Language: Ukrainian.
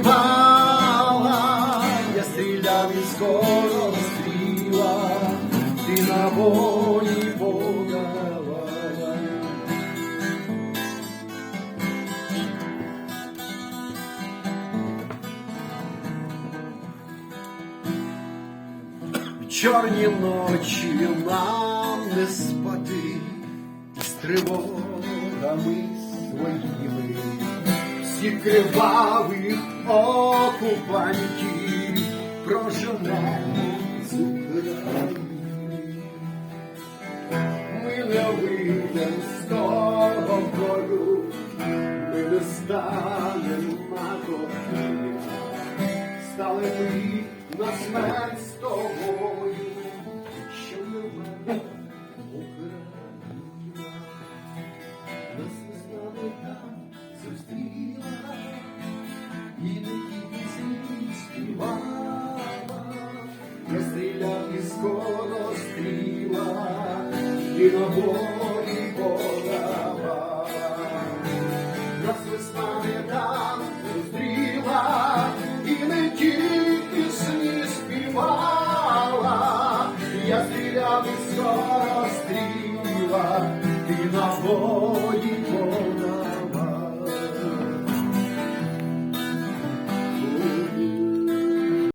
співала, я стріляв із скоростріла, ти на бої подавала. В чорні ночі нам не спати з тривогами своїми, всі кривавих окупантів проженемо з України. Ми не вийдем з того бою, ми не станемо на стали ми на смерть з тобою, Білогорі подава, нас весна не там зустріла, і не я стріляв і соростріла.